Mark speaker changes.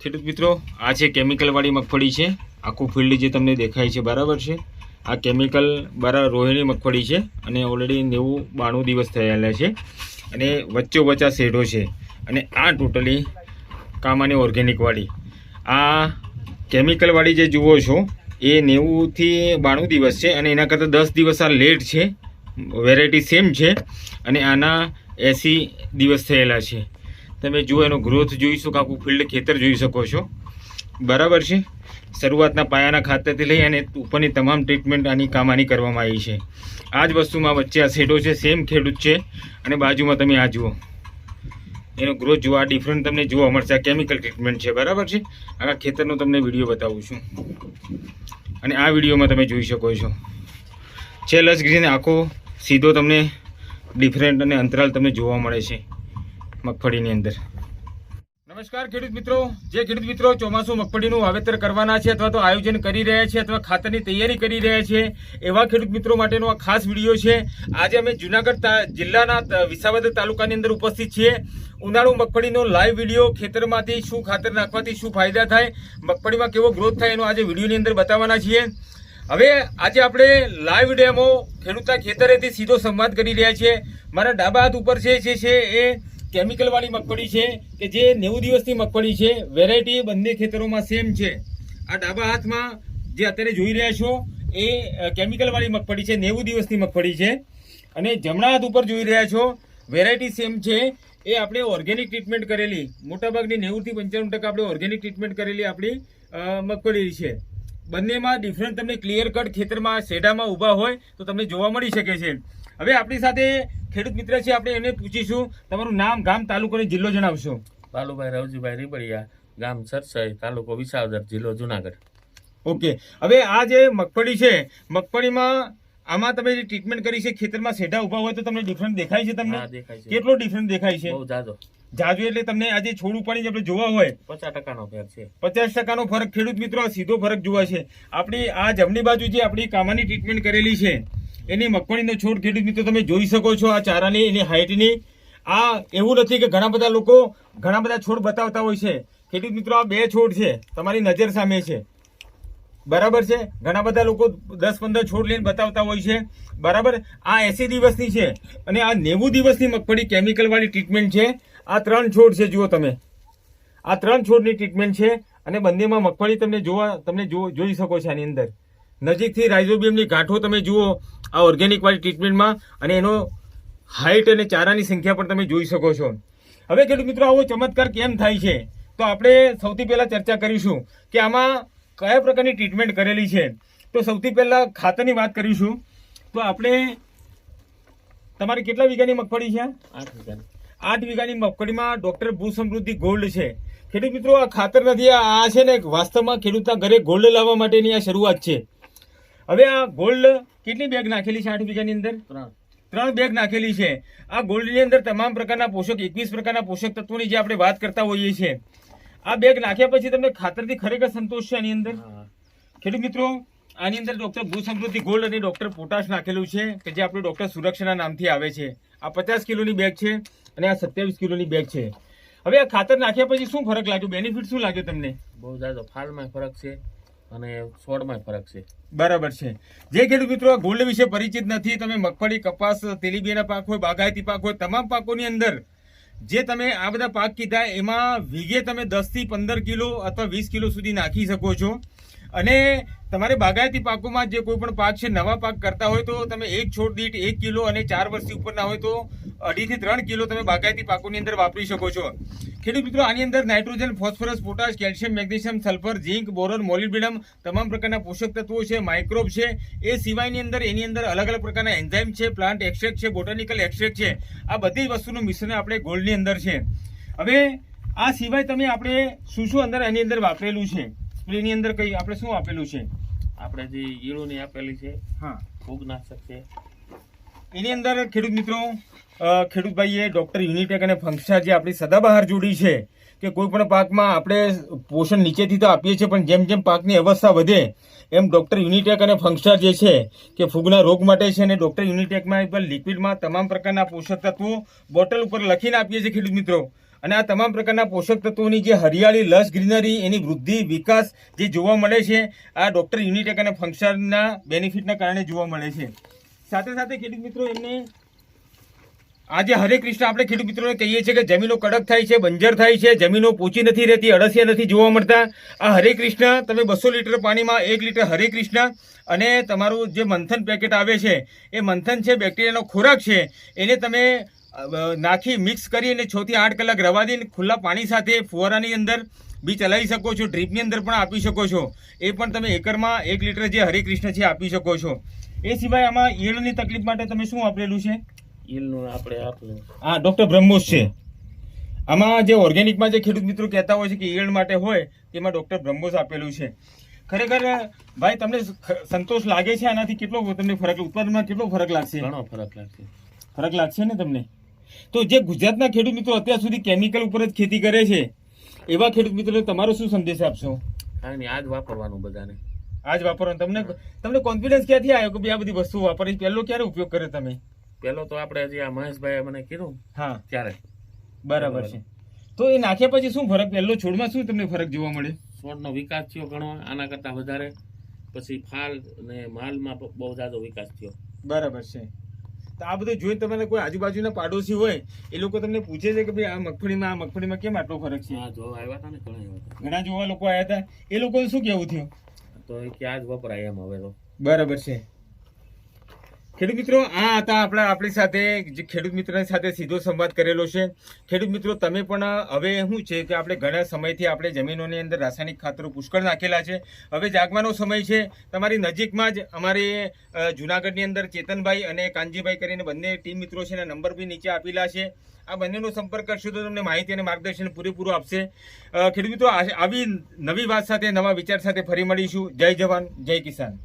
Speaker 1: ખેડૂત મિત્રો, આ છે કેમિકલવાળી મગફળી છે, આખું ફિલ્ડ જે તમને દેખાય છે બરાબર છે. આ કેમિકલ બરાબર રોહિણી મગફળી છે અને ઓલરેડી નેવું બાણું દિવસ થયેલા છે અને વચ્ચો વચ્ચા શેઢો છે અને આ ટોટલી કામાની ઓર્ગેનિકવાળી આ કેમિકલવાળી જે જુઓ છો, એ નેવુંથી બાણું દિવસ છે અને એના કરતાં દસ દિવસ આ લેટ છે વેરાયટી સેમ છે અને આના એંસી દિવસ થયેલા છે. તમે જુઓ એનો ગ્રોથ જોઈ શકો આખું ફિલ્ડ ખેતર જોઈ શકો છો. બરાબર છે? શરૂઆતના પાયાના ખાતરથી લઈ અને ઉપરની તમામ ટ્રીટમેન્ટ આની કામાની કરવામાં આવી છે. આ જ વસ્તુમાં વચ્ચે આ શેડો છે સેમ ખેડૂત છે. અને બાજુમાં તમે આ જુઓ. એનો ગ્રોથ જોવા ડિફરન્ટ તમને જોવા મળશે. આ કેમિકલ ટ્રીટમેન્ટ છે, બરાબર છે? આખા ખેતરનો તમને વીડિયો બતાવું છું. અને આ વિડીયોમાં તમે જોઈ શકો છો. છે લસ ગ્રીન આખો સીધો તમને ડિફરન્ટ અને અંતરાલ તમને જોવા મળે છે. મગફળીની અંદર. નમસ્કાર, ખેડૂત મિત્રો. જે ખેડૂત મિત્રો ચોમાસું મગફળીનું વાવેતર કરવાના છે અથવા તો આયોજન કરી રહ્યા છે અથવા ખાતરની તૈયારી કરી રહ્યા છે, એવા ખેડૂત મિત્રો માટેનો આ ખાસ વીડિયો છે. આજે અમે જુનાગઢ જિલ્લાના વિસાવદર તાલુકાની અંદર ઉપસ્થિત છીએ. ઉનાળુ મગફળીનો લાઈવ વીડિયો ખેતરમાંથી શું ખાતર નાખવાથી શું ફાયદા થાય, મગફળીમાં કેવો ગ્રોથ થાય એનો આજે વિડીયોની અંદર બતાવવાના છીએ. હવે આજે આપણે લાઈવ ડેમો ખેડૂતના ખેતરેથી સીધો સંવાદ કરી રહ્યા છીએ. મારા ડાબા હાથ ઉપર છે જે છે એ કેમિકલ વાળી મગફળી છે કે જે નેવું દિવસની મગફળી છે. વેરાયટી બંને ખેતરોમાં સેમ છે. આ ડાબા હાથમાં જે અત્યારે જોઈ રહ્યા છો, એ કેમિકલ વાળી મગફળી છે. નેવું દિવસની મગફળી છે. અને જમણા હાથ ઉપર જોઈ રહ્યા છો વેરાયટી સેમ છે. એ આપણે ઓર્ગેનિક ટ્રીટમેન્ટ કરેલી. મોટાભાગની નેવુંથી પંચાણું ટકા આપણે ઓર્ગેનિક ટ્રીટમેન્ટ કરેલી આપણી મગફળી છે. બંનેમાં ડિફરન્ટ તમને ક્લિયર કટ ખેતરમાં શેઢામાં ઊભા હોય તો તમને જોવા મળી શકે છે. હવે આપણી સાથે ખેડૂત મિત્ર છે આપણે એને પૂછીશું. તમારું નામ ગામ તાલુકો અને જિલ્લો જણાવશો.
Speaker 2: બાલુભાઈ રવજીભાઈ રીબડિયા ગામ સરસઈ તાલુકો વિસાવદર જિલ્લો જુનાગઢ.
Speaker 1: ઓકે. હવે આ જે મગફળી છે મગફળીમાં આમાં તમે જે ટ્રીટમેન્ટ કરી છે ખેતરમાં શેઢા ઊભા હોય તો તમને ડિફરન્ટ દેખાય છે તમને?
Speaker 2: હા દેખાય છે.
Speaker 1: કેટલો ડિફરન્ટ દેખાય છે?
Speaker 2: બહુ જાજો.
Speaker 1: જાજુ એટલે તમને આજે છોડ ઉપાડી આપણે જોવા હોય.
Speaker 2: પચાસ ટકાનો ફેર છે.
Speaker 1: પચાસ ટકાનો ફરક ખેડૂત મિત્રો આ સીધો ફરક જોવા છે. આપણી આ જમણી બાજુ જે આપણી કામાની ટ્રીટમેન્ટ કરેલી છે એની મગફળીનો છોડ ખેડૂત મિત્રો તમે જોઈ શકો છો આ ચારાની એની હાઇટની આ એવું નથી કે ઘણા બધા લોકો ઘણા બધા છોડ બતાવતા હોય છે. ખેડૂત મિત્રો આ બે છોડ છે તમારી નજર સામે છે. બરાબર છે? ઘણા બધા લોકો દસ પંદર છોડ લઈને બતાવતા હોય છે. બરાબર? આ એસી દિવસની છે અને આ નેવું દિવસની મગફળી કેમિકલવાળી ટ્રીટમેન્ટ છે. આ ત્રણ છોડ છે, જુઓ તમે. આ ત્રણ છોડની ટ્રીટમેન્ટ છે અને બંનેમાં મગફળી તમને જોવા, તમને જોઈ શકો છો આની અંદર. નજીકથી રાઇઝોબિયમની ગાંઠો તમે જુઓ, આ ઓર્ગેનિકવાળી ટ્રીટમેન્ટમાં અને એનો હાઇટ અને ચારાની સંખ્યા પણ તમે જોઈ શકો છો. હવે ખેડૂત મિત્રો, આવો ચમત્કાર કેમ થાય છે? તો આપણે સૌથી પહેલાં ચર્ચા કરીશું કે આમાં કયા પ્રકારની ટ્રીટમેન્ટ કરેલી છે. તો સૌથી પહેલાં ખાતરની વાત કરીશું. તો આપણે, તમારી કેટલા વીઘાની મગફળી છે?
Speaker 2: આઠ વીઘાની.
Speaker 1: આઠ વીઘાની મગફળીમાં ડોક્ટર ભૂ સમૃદ્ધિ ગોલ્ડ છે. ખેડૂત મિત્રો આ ખાતર નથી આ છે ને વાસ્તવમાં ખેડૂતના ઘરે ગોલ્ડ લાવવા માટેની આ શરૂઆત છે. હવે આ ગોલ્ડ કેટલી બેગ નાખેલી છે આઠ વીઘાની અંદર?
Speaker 2: ત્રણ.
Speaker 1: ત્રણ બેગ નાખેલી છે. આ ગોલ્ડની અંદર તમામ પ્રકારના પોષક એકવીસ પ્રકારના પોષક તત્વોની જે આપણે વાત કરતા હોઈએ છીએ. આ બેગ નાખ્યા પછી તમને ખાતરથી ખરેખર સંતોષ છે આની અંદર? ખેડૂત મિત્રો આની અંદર ડોક્ટર ભૂ સમૃદ્ધિ ગોલ્ડ અને ડોક્ટર પોટાશ નાખેલું છે કે જે આપણું ડોક્ટર સુરક્ષાના નામથી આવે છે. આ પચાસ કિલોની બેગ છે અને આ સત્યાવીસ કિલોની બેગ છે. હવે આ ખાતર નાખ્યા પછી શું ફરક લાગ્યો? બેનિફિટ શું લાગ્યો તમને?
Speaker 2: બહુ જાજો ફાલમાં ફરક છે અને છોડમાં ફરક છે.
Speaker 1: બરાબર છે. જે ખેડૂત મિત્રો ગોલ્ડ વિશે પરિચિત નથી તમે મગફળી કપાસ તેલીબિયાના પાક હોય બાગાયતી પાક હોય તમામ પાકોની અંદર જે તમે આ બધા પાક કીધા એમાં વીઘે તમે દસથી પંદર કિલો અથવા વીસ કિલો સુધી નાખી શકો છો. અને તમારે બાગાયતી પાકોમાં જે કોઈ પણ પાક છે, નવા પાક કરતા હોય તો તમે એક છોડ દીઠ એક કિલો અને ચાર વર્ષથી ઉપરના હોય તો અઢીથી ત્રણ કિલો તમે બાગાયતી પાકોની અંદર વાપરી શકો છો. ખેડૂત મિત્રો, આની અંદર nitrogen, phosphorus, potash, calcium, magnesium, sulphur, zinc, boron, molybdenum તમામ પ્રકારના પોષક તત્વો છે, માઇક્રોબ છે. એ સિવાયની અંદર એની અંદર અલગ અલગ પ્રકારના એન્ઝાઇમ છે, પ્લાન્ટ એક્સ્ટ્રેક્ટ છે, બોટાનિકલ એક્સ્ટ્રેક્ટ છે. આ બધી વસ્તુનું મિશ્રણ આપણે ગોલ્ડની અંદર છે. હવે આ સિવાય તમે આપણે શું શું અંદર એની અંદર વાપરેલું છે? સ્પ્રેની અંદર કઈ આપણે શું આપેલું છે?
Speaker 2: આપણે જે ઈળોની આપેલી છે
Speaker 1: હા.
Speaker 2: ફૂગનાશક છે.
Speaker 1: એની અંદર ખેડૂત મિત્રો ખેડૂત ખેડૂતભાઈએ ડૉક્ટર યુનિટેક અને ફંક્સા જે આપણી સદાબહાર જોડી છે કે કોઈ પણ પાકમાં આપણે પોષણ નીચેથી તો આપીએ છીએ પણ જેમ જેમ પાકની અવસ્થા વધે એમ ડૉક્ટર યુનિટેક અને ફંક્સા જે છે કે ફૂગના રોગ માટે છે અને ડૉક્ટર યુનિટેકમાં લિક્વિડમાં તમામ પ્રકારના પોષક તત્વો બોટલ ઉપર લખીને આપીએ છીએ ખેડૂત મિત્રો. અને આ તમામ પ્રકારના પોષક તત્વોની જે હરિયાળી, લસ, ગ્રીનરી, એની વૃદ્ધિ, વિકાસ જે જોવા મળે છે, આ ડોક્ટર યુનિટેક અને ફંક્શનના બેનિફિટના કારણે જોવા મળે છે. સાથે સાથે ખેડૂત મિત્રો, એમને આજે હરે કૃષ્ણ આપણે ખેડૂત મિત્રોને કહીએ છીએ કે જમીનો કડક થાય છે, બંજર થાય છે, જમીનો પોચી નથી રહેતી, અળસિયા નથી જોવા મળતા. આ હરે કૃષ્ણ, તમે બસો લીટર પાણીમાં એક લીટર હરે કૃષ્ણ અને તમારું જે મંથન પેકેટ આવે છે, એ મંથન છે, બેક્ટેરિયાનો ખોરાક છે, એને તમે નાખી મિક્સ કરી અને છ થી આઠ કલાક રવા દઈને ખુલ્લા પાણી સાથે ફુવારાની અંદર બી ચલાવી શકો છો ડ્રીપની અંદર પણ આપી શકો છો. એ પણ તમે એકરમાં એક લીટર જે હરિકૃષ્ણ છે આપી શકો છો. એ સિવાય આમાં ઈયળની તકલીફ માટે તમે શું વાપરેલું છે?
Speaker 2: ઈળનું આપણે આપેલું
Speaker 1: હા ડૉક્ટર બ્રહ્મોસ છે. આમાં જે ઓર્ગેનિકમાં જે ખેડૂત મિત્રો કહેતા હોય છે કે ઈયળ માટે હોય તેમાં ડૉક્ટર બ્રહ્મોસ આપેલું છે. ખરેખર ભાઈ તમને સંતોષ લાગે છે આનાથી? કેટલો તમને ફરક ઉત્પાદનમાં કેટલો ફરક લાગશે?
Speaker 2: ઘણો ફરક લાગશે.
Speaker 1: ફરક લાગશે ને તમને? તો જે ગુજરાતના ખેડૂત મિત્રો અત્યાર સુધી કેમિકલ ઉપર જ ખેતી કરે છે એવા ખેડૂત મિત્રોને તમારો શું સંદેશ આપશો?
Speaker 2: કારણ કે આ જ વાપરવાનું બધાને.
Speaker 1: આજ વાપરવાનું. તમને તમને કોન્ફિડન્સ ક્યાંથી આવ્યો કે ભાઈ આ બધી વસ્તુ વાપરી પહેલો ક્યારે ઉપયોગ કર્યો તમે?
Speaker 2: પહેલો તો આપણે જે આ મહેશભાઈએ મને કીધું
Speaker 1: હા.
Speaker 2: ત્યારે.
Speaker 1: બરાબર છે. તો એ નાખ્યા પછી શું ફરક? પહેલો છોડમાં શું તમને ફરક જોવા મળે
Speaker 2: છોડનો વિકાસ થયો ઘણો આના કરતાં વધારે. પછી ફાલ અને માલમાં બહુ જાજો વિકાસ થયો.
Speaker 1: બરાબર છે. તો આ બધું જોઈને તમારે કોઈ આજુબાજુના પાડોશી હોય એ લોકો તમને પૂછે છે કે ભાઈ આ મગફળીમાં આ મગફળીમાં કેમ આટલો ફરક છે?
Speaker 2: ઘણા
Speaker 1: જોવા લોકો આવ્યા હતા. એ લોકોને શું કેવું થયું?
Speaker 2: તો કે આ જ વપરાય એમ હવે તો.
Speaker 1: બરાબર છે. ખેડૂત મિત્રો, આ હતા આપણા આપણી સાથે જે ખેડૂત મિત્રની સાથે સીધો સંવાદ કરેલો છે. ખેડૂત મિત્રો, તમે પણ હવે શું છે કે આપણે ઘણા સમયથી આપણે જમીનોની અંદર રાસાયણિક ખાતરો, પુષ્કળ નાખેલા છે. હવે જાગવાનો સમય છે. તમારી નજીકમાં જ અમારી જૂનાગઢની અંદર ચેતનભાઈ અને કાનજીભાઈ કરીને બંને ટીમ મિત્રો છે એના નંબર બી નીચે આપેલા છે. આ બંનેનો સંપર્ક કરશો તો તમને માહિતી અને માર્ગદર્શન પૂરેપૂરું આપશે. ખેડૂત મિત્રો આવી નવી વાત સાથે, નવા વિચાર સાથે ફરી મળીશું. જય જવાન, જય કિસાન.